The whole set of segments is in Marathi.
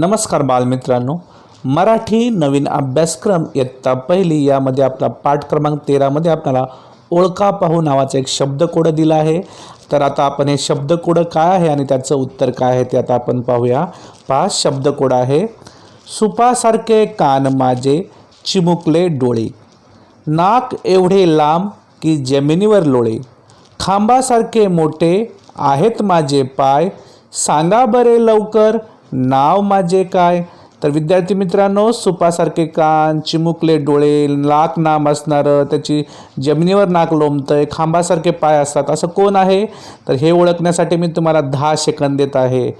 नमस्कार बालमित्रांनो. मराठी नवीन अभ्यासक्रम इयत्ता पहिली यामध्ये आपला पाठ क्रमांक तेरामध्ये आपल्याला ओळखा पाहू नावाचा एक शब्दकोड दिला आहे. तर आता आपण हे शब्दकोड काय आहे आणि त्याचं उत्तर काय आहे ते आता आपण पाहूया. पहा शब्दकोड आहे. सुपासारखे कान माझे चिमुकले डोळे. नाक एवढे लांब की जमिनीवर लोळे. खांबासारखे मोठे आहेत माझे पाय. सांगा बरे लवकर नाव माझे काय? तर विद्यार्थी मित्रांनो सुपासारखे कान चिमुकले डोळे नाक नाम असणारं त्याची जमिनीवर नाक लोंबतं आहे खांबासारखे पाय असतात असं कोण आहे? तर हे ओळखण्यासाठी मी तुम्हाला दहा सेकंद देत आहे.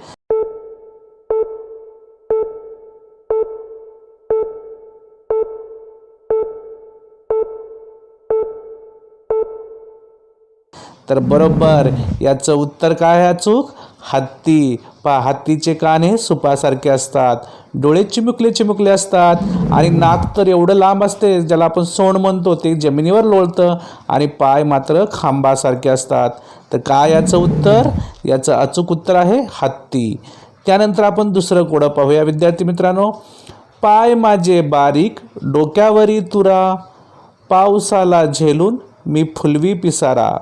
तर बरोबर याचं उत्तर काय आहे अचूक? हत्ती. पा हत्तीचे कान हे सुपासारखे असतात. डोळे चिमुकले चिमुकले असतात. आणि नाक तर एवढं लांब असते ज्याला आपण सोंड म्हणतो ते जमिनीवर लोळतं आणि पाय मात्र खांबासारखे असतात. तर काय याचं उत्तर? याचं अचूक उत्तर आहे हत्ती. त्यानंतर आपण दुसरं कोडं पाहूया विद्यार्थी मित्रांनो. पाय माझे बारीक डोक्यावरी तुरा. पावसाला झेलून मी फुलवी पिसारा.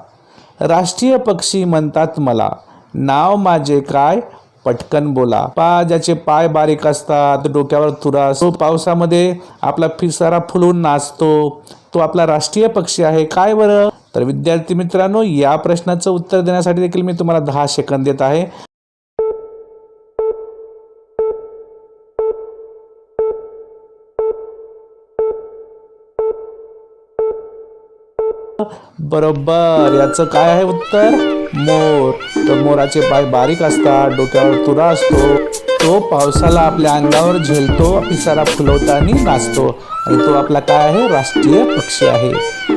राष्ट्रीय पक्षी म्हणतात मला. नाव माझे काय? पटकन बोला. पा ज्याचे पाय बारीक असतात डोक्यावर तुरा तो पावसामध्ये आपला फिसारा फुलून नाचतो. तो आपला राष्ट्रीय पक्षी आहे. काय बरं? तर विद्यार्थी मित्रांनो या प्रश्नाचं उत्तर देण्यासाठी देखील मी तुम्हाला दहा सेकंद देत आहे. बरोबर याचं काय आहे उत्तर? मोर. तर मोराचे पाय बारीक असतात डोक्यावर तुरा असतो. तो पावसाला आपल्या अंगावर झेलतो पिसारा फुलवताना नाचतो. आणि तो आपला काय आहे? राष्ट्रीय पक्षी आहे.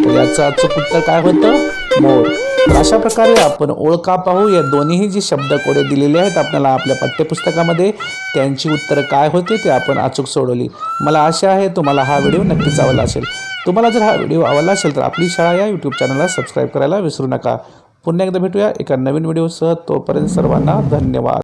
तर याचं अचूक उत्तर काय होतं? मोर. तर अशा प्रकारे आपण ओळखा पाहू या दोन्हीही जी शब्दकोडे दिलेले आहेत आपल्याला आपल्या पाठ्यपुस्तकामध्ये त्यांची उत्तरं काय होते ते आपण अचूक सोडवली. मला आशा आहे तुम्हाला हा व्हिडिओ नक्कीच आवडला असेल. तुम्हाला जर हा व्हिडिओ आवडला असेल तर आपली शाळा या यूट्यूब चॅनलला सबस्क्राईब करायला विसरू नका. पुन्हा एकदा भेटूया एका नवीन व्हिडिओसह. तोपर्यंत सर्वांना धन्यवाद.